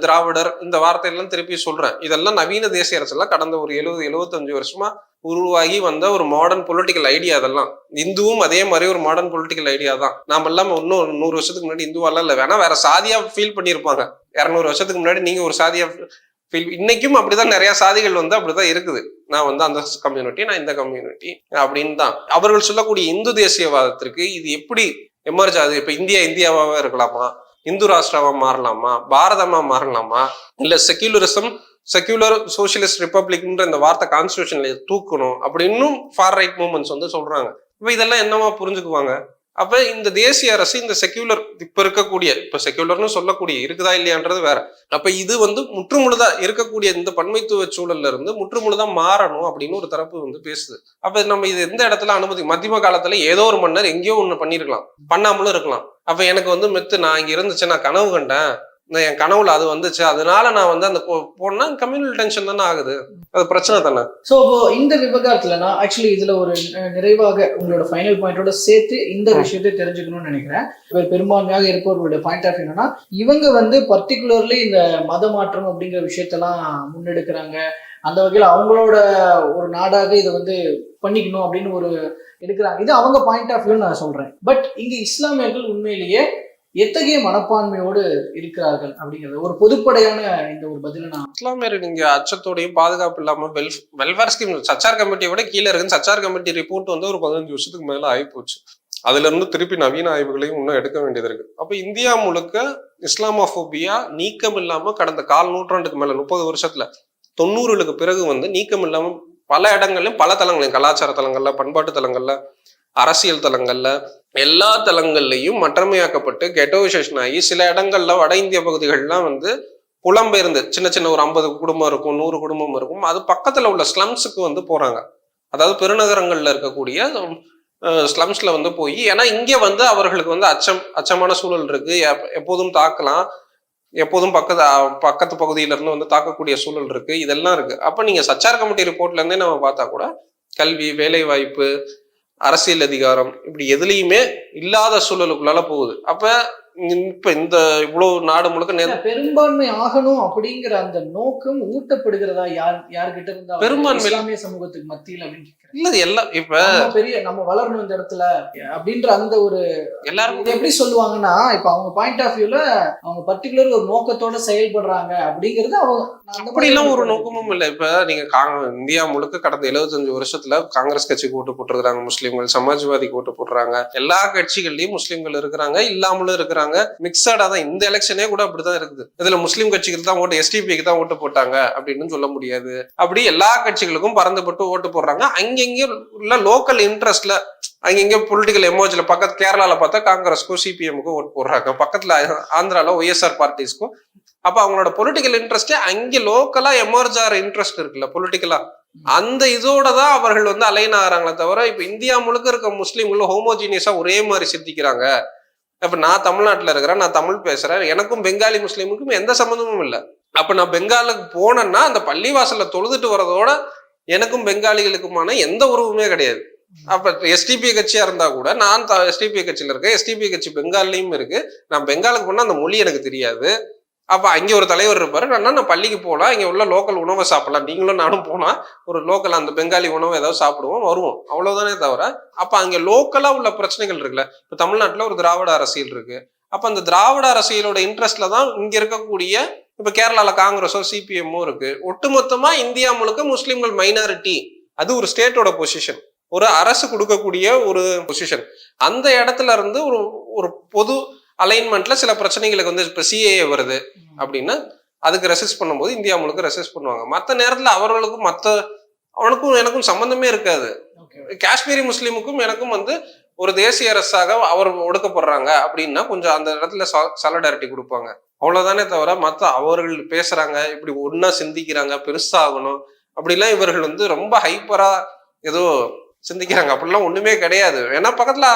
திராவிடர் இந்த வார்த்தையெல்லாம் திருப்பி சொல்றேன். இதெல்லாம் நவீன தேசிய அரசுலாம் கடந்த ஒரு எழுபது எழுபத்தஞ்சு வருஷமா உருவாகி வந்த ஒரு மாடர்ன் பொலிட்டிக்கல் ஐடியா அதெல்லாம். இந்துவும் அதே மாதிரி ஒரு மாடர்ன் பொலிட்டிக்கல் ஐடியா தான். நாம எல்லாம் இன்னும் ஒரு நூறு வருஷத்துக்கு முன்னாடி இந்துவாலாம் இல்லை. வேணா வேற சாதியா ஃபீல் பண்ணியிருப்பாங்க. இரநூறு வருஷத்துக்கு முன்னாடி நீங்க ஒரு சாதியா ஃபீல் இன்னைக்கும் அப்படிதான் நிறைய சாதிகள் வந்து அப்படிதான் இருக்குது. நான் வந்து அந்த கம்யூனிட்டி நான் இந்த கம்யூனிட்டி அப்படின்னு தான். அவர்கள் சொல்லக்கூடிய இந்து தேசியவாதத்திற்கு இது எப்படி எமர்ஜ் ஆகுது? இப்ப இந்தியா இந்தியாவாவே இருக்கலாமா? இந்து ராஷ்டிராவா மாறலாமா? பாரதமா மாறலாமா? இல்ல செக்யூலரிசம் செக்யூலர் சோசியலிஸ்ட் ரிப்பப்ளிக்ன்ற இந்த வார்த்தை கான்ஸ்டியூஷன்ல தூக்கணும் அப்படின்னும் ஃபார் ரைட் மூமெண்ட்ஸ் வந்து சொல்றாங்க. இப்ப இதெல்லாம் என்னவா புரிஞ்சுக்குவாங்க? அப்ப இந்த தேசிய அரசு இந்த செக்யூலர் இப்ப இருக்கக்கூடிய இப்ப செக்யூலர்னு சொல்லக்கூடிய இருக்குதா இல்லையான்றது வேற. அப்ப இது வந்து முற்றுமுழுதா இருக்கக்கூடிய இந்த பன்மைத்துவ சூழல்ல இருந்து முற்றுமுழுதா மாறணும் அப்படின்னு ஒரு தரப்பு வந்து பேசுது. அப்ப நம்ம இது எந்த இடத்துல அனுமதி மத்தியம காலத்துல ஏதோ ஒரு மன்னர் எங்கேயோ ஒண்ணு பண்ணிருக்கலாம். பண்ணாமலும் இருக்கலாம். அப்ப எனக்கு வந்து மெத்து நான் இங்க இருந்துச்சு நான் கனவு கண்டேன். என் கனவுல அது வந்துச்சு. அதனால நான் வந்து அந்த போனா கம்யூனல் டென்ஷன் தானே ஆகுது. அது பிரச்சனை தானே. சோ இப்போ இந்த விவகாரத்துல நான் ஆக்சுவலி இதுல ஒரு நிறைவாக உங்களோட ஃபைனல் பாயிண்டோட சேர்த்து இந்த. விஷயத்தை தெரிஞ்சுக்கணும்னு நினைக்கிறேன். பெரும்பான்மையாக இருப்பவர்களுடைய பாயிண்ட் ஆஃப் என்னன்னா இவங்க வந்து பர்டிகுலர்லி இந்த மத மாற்றம் அப்படிங்கிற விஷயத்தெல்லாம் முன்னெடுக்கிறாங்க. அந்த வகையில அவங்களோட ஒரு நாடாக இதை வந்து பண்ணிக்கணும் அப்படின்னு ஒரு எடுக்கிறாங்க. இது அவங்க பாயிண்ட் ஆஃப் வியூ நான் சொல்றேன். பட் இங்க இஸ்லாமியர்கள் உண்மையிலேயே எத்தகைய மனப்பான்மையோடு இருக்கிறார்கள் அப்படிங்கிறது ஒரு பொதுப்படையான இந்த ஒரு பதில நான் இஸ்லாமியர் நீங்க அச்சத்தோடையும் பாதுகாப்பு இல்லாம வெல் வெல்ஃபேர் ஸ்கீம் சச்சார் கமிட்டியை விட கீழே இருக்கு சச்சார் கமிட்டி ரிப்போர்ட் வந்து ஒரு பதினஞ்சு வருஷத்துக்கு மேல ஆயிப்போச்சு அதுல இருந்து திருப்பி நவீன ஆய்வுகளையும் இன்னும் எடுக்க வேண்டியது இருக்கு. அப்ப இந்தியா முழுக்க இஸ்லாமோபோபியா நீக்கம் இல்லாம கடந்த கால் நூற்றாண்டுக்கு மேல முப்பது வருஷத்துல தொண்ணூறுகளுக்கு பிறகு வந்து நீக்கம் இல்லாம பல இடங்கள்லயும் பல தலங்களையும் கலாச்சார தலங்கள்ல பண்பாட்டு தலங்கள்ல அரசியல் தலங்கள்ல எல்லா தலங்கள்லையும் மற்றமையாக்கப்பட்டு கெட்டோசேஷன் ஆகி சில இடங்கள்ல வட இந்திய பகுதிகள்லாம் வந்து புலம்பெயர்ந்து சின்ன சின்ன ஒரு ஐம்பது குடும்பம் இருக்கும் நூறு குடும்பம் இருக்கும். அது பக்கத்துல உள்ள ஸ்லம்ஸுக்கு வந்து போறாங்க. அதாவது பெருநகரங்கள்ல இருக்கக்கூடிய ஸ்லம்ஸ்ல வந்து போய் ஏன்னா இங்கே வந்து அவர்களுக்கு வந்து அச்சம் அச்சமான சூழல் இருக்கு. எப்- எப்போதும் தாக்கலாம். எப்போதும் பக்கத்து பக்கத்து பகுதியில இருந்து வந்து தாக்கக்கூடிய சூழல் இருக்கு. இதெல்லாம் இருக்கு. அப்ப நீங்க சச்சார் கமிட்டி ரிப்போர்ட்ல இருந்தே நம்ம பார்த்தா கூட கல்வி வேலை வாய்ப்பு அரசியல் அதிகாரம் இப்படி எதுலையுமே இல்லாத சூழலுக்குள்ளால போகுது அப்ப இப்ப இந்த இவ்வளவு நாடு முழுக்க நெ- இல்ல, பெரும்பான்மை ஆகணும் அப்படிங்கிற அந்த நோக்கம் ஊட்டப்படுகிறதா யார் யார்கிட்ட இருந்தா பெரும்பான்மை- இஸ்லாமிய சமூகத்துக்கு மத்தியில் அப்படின்னு. இல்ல எல்லாம் இப்ப பெரிய நம்ம வளரணும் இந்த இடத்துல. அப்படின்ற அந்த ஒரு எல்லாரும் எப்படி சொல்லுவாங்கன்னா இப்ப அவங்க பாயிண்ட் ஆஃப் வியூல அவங்க பர்டிகுலர் ஒரு நோக்கத்தோட செயல்படுறாங்க அப்படிங்கிறது அவங்க அப்படி எல்லாம் ஒரு நோக்கமும் இல்லை. இப்ப நீங்க இந்தியா முழுக்க கடந்த 75 வருஷத்துல காங்கிரஸ் கட்சிக்கு ஓட்டு போட்டிருக்காங்க முஸ்லீம்கள் சமாஜ்வாதிக்கு ஓட்டு போடுறாங்க. எல்லா கட்சிகள்லயும் முஸ்லீம்கள் இருக்கிறாங்க இல்லாமலும் இருக்கிறாங்க. மிக்சடா தான் இந்த எலெக்ஷனே கூட அப்படிதான் இருக்குது. இதுல முஸ்லீம் கட்சிக்கு தான் ஓட்டு எஸ்டிபிக்கு தான் ஓட்டு போட்டாங்க அப்படின்னு சொல்ல முடியாது. அப்படி எல்லா கட்சிகளுக்கும் பறந்துபட்டு ஓட்டு போடுறாங்க. அங்கங்க உள்ள லோக்கல் இன்ட்ரெஸ்ட்ல அங்கங்கே பொலிட்டிக்கல் எமோஜில பக்கத்து கேரளால பார்த்தா காங்கிரஸ்க்கும் சிபிஎம்க்கும் ஓட்டு போடுறாங்க. பக்கத்துல ஆந்திரால ஒய்எஸ்ஆர் பார்ட்டிஸ்க்கும் அப்போ அவங்களோட பொலிட்டிக்கல் இன்ட்ரெஸ்டே அங்கே லோக்கலா எமர்ஜ் ஆகிற இன்ட்ரெஸ்ட் இருக்குல்ல பொலிட்டிக்கலா அந்த இதோட தான் அவர்கள் வந்து அலைன் ஆகிறாங்களே தவிர இப்போ இந்தியா முழுக்க இருக்க முஸ்லீம்களும் ஹோமோஜீனியஸாக ஒரே மாதிரி சிந்திக்கிறாங்க இப்போ நான் தமிழ்நாட்டில் இருக்கிறேன் நான் தமிழ் பேசுறேன் எனக்கும் பெங்காலி முஸ்லீமுக்கும் எந்த சம்மந்தமும் இல்லை. அப்ப நான் பெங்காலுக்கு போனேன்னா அந்த பள்ளிவாசல்ல தொழுதுட்டு வரதோட எனக்கும் பெங்காலிகளுக்குமான எந்த உறவுமே கிடையாது. அப்ப எஸ்டிபி கட்சியா இருந்தா கூட நான் எஸ்டிபி கட்சியில இருக்கேன். எஸ்டிபி கட்சி பெங்கால்லையும் இருக்கு. நான் பெங்காலுக்கு போனா அந்த மொழி எனக்கு தெரியாது. அப்ப அங்க ஒரு தலைவர் இருப்பாரு. நான் நான் பள்ளிக்கு போகலாம் இங்க உள்ள லோக்கல் உணவை சாப்பிடலாம். நீங்களும் நானும் போனா ஒரு லோக்கல் அந்த பெங்காலி உணவு ஏதாவது சாப்பிடுவோம். வருவோம். அவ்வளவுதானே தவிர அப்ப அங்க லோக்கலா உள்ள பிரச்சனைகள் இருக்குல்ல. இப்ப தமிழ்நாட்டுல ஒரு திராவிட அரசியல் இருக்கு. அப்ப அந்த திராவிட அரசியலோட இன்ட்ரெஸ்ட்ல தான் இங்க இருக்கக்கூடிய இப்ப கேரளால காங்கிரஸோ சிபிஎம்மோ இருக்கு. ஒட்டுமொத்தமா இந்தியா முழுக்க முஸ்லிம்கள் மைனாரிட்டி அது ஒரு ஸ்டேட்டோட பொசிஷன் ஒரு அரசு கொடுக்கக்கூடிய ஒரு பொசிஷன் அந்த இடத்துல இருந்து ஒரு ஒரு பொது அலைன்மெண்ட்ல சில பிரச்சனைகளுக்கு வந்து இப்ப சிஏஏ வருது அப்படின்னா அதுக்கு ரெசிஸ்ட் பண்ணும்போது இந்தியா முழுக்க ரெசிஸ்ட் பண்ணுவாங்க. மற்ற நேரத்துல அவர்களுக்கும் மற்ற அவனுக்கும் எனக்கும் சம்பந்தமே இருக்காது. காஷ்மீரி முஸ்லீமுக்கும் எனக்கும் வந்து ஒரு தேசிய அரசாக அவர் ஒடுக்கப்படுறாங்க அப்படின்னா கொஞ்சம் அந்த இடத்துல சலடாரிட்டி கொடுப்பாங்க. அவ்வளவுதானே தவிர மற்ற அவர்கள் பேசுறாங்க இப்படி ஒன்னா சிந்திக்கிறாங்க பெருசாகணும். அப்படிலாம் இவர்கள் வந்து ரொம்ப ஹைப்பரா ஏதோ சிந்திக்கிறாங்க. அப்படிலாம் ஒண்ணுமே கிடையாது. ஏன்னா பக்கத்துல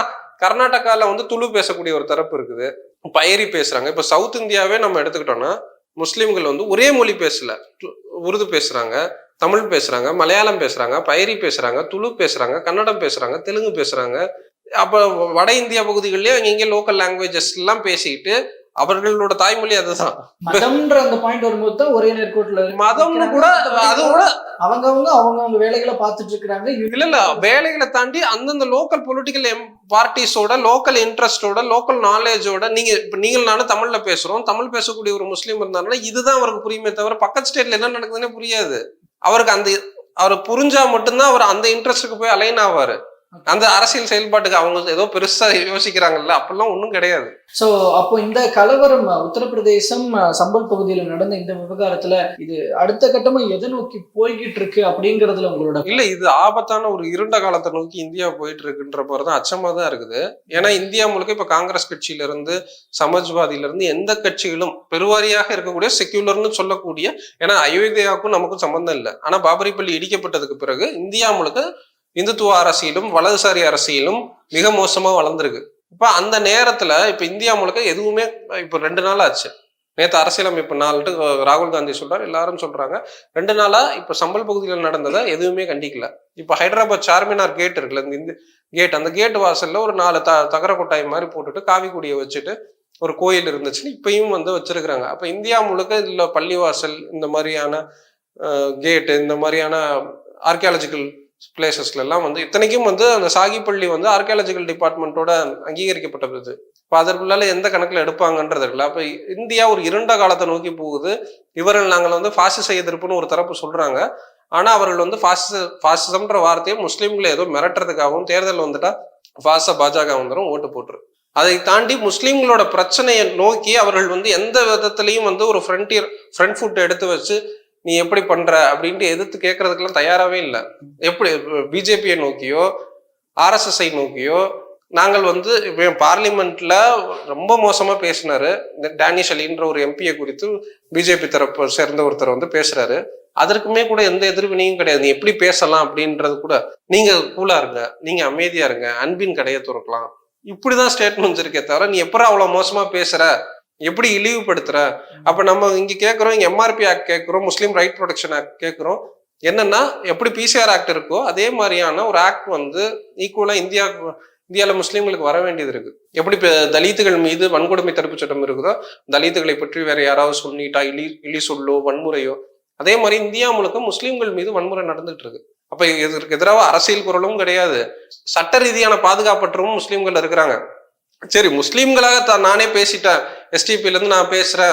கர்நாடகால வந்து துளு பேசக்கூடிய ஒரு தரப்பு இருக்குது. பயரி பேசுறாங்க. இப்ப சவுத் இந்தியாவே நம்ம எடுத்துக்கிட்டோம்னா முஸ்லிம்கள் வந்து ஒரே மொழி பேசல. உருது பேசுறாங்க தமிழ் பேசுறாங்க மலையாளம் பேசுறாங்க பயரி பேசுறாங்க துளு பேசுறாங்க கன்னடம் பேசுறாங்க தெலுங்கு பேசுறாங்க அப்ப வட இந்தியா பகுதிகளிலேயே அங்கங்க லோக்கல் லாங்குவேஜஸ் எல்லாம் பேசிக்கிட்டு அவர்களோட தாய்மொழி அதுதான். மதம்ன்ற அந்த பாயிண்ட் வரும்போது தான் ஒரே நேர்கோட்டுல மதம்னு கூட அது கூட அவங்க அவங்க அவங்க அவங்க வேலைகளை பார்த்துட்டு இருக்கிறாங்க. இல்ல இல்ல. வேலைகளை தாண்டி அந்தந்த லோக்கல் பொலிட்டிக்கல் பார்ட்டிஸோட லோக்கல் இன்ட்ரெஸ்டோட லோக்கல் நாலேஜோட நீங்க இப்ப நீங்கள் நானும் தமிழ்ல பேசுறோம். தமிழ் பேசக்கூடிய ஒரு முஸ்லீம் இருந்தாருன்னா இதுதான் அவருக்கு புரியுமே தவிர பக்கத்து ஸ்டேட்ல என்ன நடக்குதுன்னே புரியாது. அவருக்கு அந்த அவர் புரிஞ்சா மட்டும்தான் அவர் அந்த இன்ட்ரெஸ்ட்டுக்கு போய் அலைன் ஆவாரு. அந்த அரசியல் செயல்பாட்டுக்கு அவங்க ஏதோ பெருசா யோசிக்கிறாங்கல்ல அப்பெல்லாம் ஒண்ணும் கிடையாது. சோ அப்போ இந்த கலவரம் உத்தரப்பிரதேசம் சம்பல் பகுதியில நடந்த இந்த விவகாரத்துல இது அடுத்த கட்டமா எதை நோக்கி போய்கிட்டு இருக்கு அப்படிங்கறதுல உங்களோட இல்ல இது ஆபத்தான ஒரு இருண்ட காலத்தை நோக்கி இந்தியா போயிட்டு இருக்குன்ற தான் அச்சமா தான் இருக்குது. ஏன்னா இந்தியா முழுக்க இப்ப காங்கிரஸ் கட்சியில இருந்து சமாஜ்வாதியில இருந்து எந்த கட்சிகளும் பெருவாரியாக இருக்கக்கூடிய செக்யூலர்னு சொல்லக்கூடிய ஏன்னா அயோத்தியாவுக்கும் நமக்கும் சம்பந்தம் இல்லை. ஆனா பாபரி பள்ளி இடிக்கப்பட்டதுக்கு பிறகு இந்தியா முழுக்க இந்துத்துவ அரசியலும் வலதுசாரி அரசியலும் மிக மோசமாக வளர்ந்துருக்கு. இப்போ அந்த நேரத்தில் இப்போ இந்தியா முழுக்க எதுவுமே இப்போ ரெண்டு நாள் ஆச்சு. நேற்று அரசியலமைப்பு நாள்ட்டு ராகுல் காந்தி சொல்றாரு எல்லாரும் சொல்றாங்க. ரெண்டு நாளா இப்போ சம்பல் பகுதியில் நடந்ததை எதுவுமே கண்டிக்கல. இப்போ ஹைதராபாத் சார்மினார் கேட் இருக்குல்ல இந்த கேட் அந்த கேட் வாசல்ல ஒரு நாலு த தகர கொட்டாய் மாதிரி போட்டுட்டு காவி கொடியை வச்சுட்டு ஒரு கோயில் இருந்துச்சுன்னு இப்பயும் வந்து வச்சிருக்கிறாங்க. அப்போ இந்தியா முழுக்க இதில் பள்ளிவாசல் இந்த மாதிரியான கேட்டு இந்த மாதிரியான ஆர்கியாலஜிக்கல் பிளேசஸ்லாம் வந்து இத்தனைக்கும் வந்து அந்த சாகிப்பள்ளி வந்து ஆர்கியாலஜிக்கல் டிபார்ட்மெண்ட்டோட அங்கீகரிக்கப்பட்டது இப்போ அதற்குள்ளால எந்த கணக்கில் எடுப்பாங்கன்றது இருக்குல்ல. அப்போ இந்தியா ஒரு இருண்ட காலத்தை நோக்கி போகுது. இவர்கள் நாங்கள் வந்து ஃபாசிச எதிர்ப்புன்னு ஒரு தரப்பு சொல்கிறாங்க ஆனால் அவர்கள் வந்து ஃபாசிச ஃபாசிசம்ன்ற வார்த்தையை முஸ்லீம்களை ஏதோ மிரட்டுறதுக்காகவும் தேர்தல் வந்துட்டா பாச பாஜக வந்துடும் ஓட்டு போட்டுரு அதை தாண்டி முஸ்லீம்களோட பிரச்சனையை நோக்கி அவர்கள் வந்து எந்த விதத்திலையும் வந்து ஒரு ஃப்ரண்டியர் ஃப்ரண்ட் ஃபுட் எடுத்து வச்சு நீ எப்படி பண்ற அப்படின்ட்டு எதிர்த்து கேட்கறதுக்கெல்லாம் தயாராகவே இல்லை. எப்படி பிஜேபியை நோக்கியோ ஆர்எஸ்எஸ்ஐ நோக்கியோ நாங்கள் வந்து பார்லிமெண்ட்ல ரொம்ப மோசமா பேசினாரு. இந்த டேனிஷ் அலின்ற ஒரு எம்பியை குறித்து பிஜேபி தரப்பு சேர்ந்த ஒருத்தர் வந்து பேசுறாரு. அதற்குமே கூட எந்த எதிர்வினையும் கிடையாது. நீ எப்படி பேசலாம் அப்படின்றது கூட நீங்க கூலா இருங்க நீங்க அமைதியா இருங்க அன்பின் கடையை துறக்கலாம். இப்படிதான் ஸ்டேட்மெண்ட்ஸ் இருக்கே தவிர நீ எப்பறம் அவ்வளவு மோசமா பேசுற? எப்படி இழிவுபடுத்துற அப்ப நம்ம இங்க கேட்கிறோம் எம்ஆர்பி ஆக்ட் கேட்கிறோம் முஸ்லீம் ரைட் ப்ரொடெக்ஷன் ஆக்ட் கேட்கிறோம் என்னன்னா எப்படி பிசிஆர் ஆக்ட் இருக்கோ அதே மாதிரியான ஒரு ஆக்ட் வந்து ஈக்குவலா இந்தியா இந்தியாவில் முஸ்லீம்களுக்கு வர வேண்டியது இருக்கு. எப்படி தலித்துகள் மீது வன்கொடுமை தடுப்பு சட்டம் இருக்குதோ தலித்துகளை பற்றி வேற யாராவது சொல்லிட்டா இலி இலி சொல்லோ வன்முறையோ அதே மாதிரி இந்தியா முழுக்க முஸ்லீம்கள் மீது வன்முறை நடந்துட்டு இருக்கு. அப்ப இதற்கு எதிராக அரசியல் குரலும் கிடையாது. சட்ட ரீதியான பாதுகாப்பற்றவும் முஸ்லீம்கள் இருக்கிறாங்க. சரி முஸ்லீம்களாக தான் நானே பேசிட்டேன். எஸ்டிபிலேருந்து நான் பேசுகிற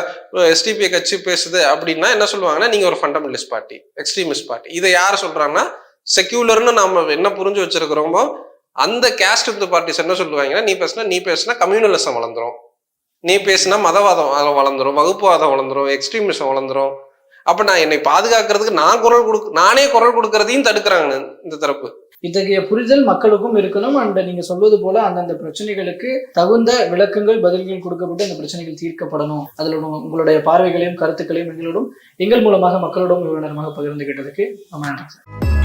எஸ்டிபி கட்சி பேசுது அப்படின்னா என்ன சொல்லுவாங்கன்னா நீங்கள் ஒரு ஃபண்டமெண்டலிஸ்ட் பார்ட்டி எக்ஸ்ட்ரீமிஸ்ட் பார்ட்டி இதை யார் சொல்கிறாங்கன்னா செக்யூலர்னு நாம் என்ன புரிஞ்சு வச்சுருக்கிறோமோ அந்த கேஸ்ட் இந்த பார்ட்டிஸ் என்ன சொல்லுவாங்கன்னா நீ பேசுனா நீ பேசுனா கம்யூனலிசம் வளர்ந்துரும். நீ பேசுனா மதவாதம் அது வளர்ந்துரும் வகுப்புவாதம் வளர்ந்துரும் எக்ஸ்ட்ரீமிசம் வளர்ந்துரும். அப்போ நான் என்னை பாதுகாக்கிறதுக்கு நான் குரல் கொடு நானே குரல் கொடுக்கறதையும் தடுக்கிறாங்க இந்த தரப்பு. இத்தகைய புரிதல் மக்களுக்கும் இருக்கணும். அண்ட் நீங்க சொல்வது போல அந்தந்த பிரச்சனைகளுக்கு தகுந்த விளக்கங்கள் பதில்கள் கொடுக்கப்பட்டு அந்த பிரச்சனைகள் தீர்க்கப்படணும். அதில் உங்களுடைய பார்வைகளையும் கருத்துக்களையும் எங்களோடும் எங்கள் மூலமாக மக்களோடும் விவரமாக பகிர்ந்துகிட்டதுக்கு ரொம்ப நன்றி சார்.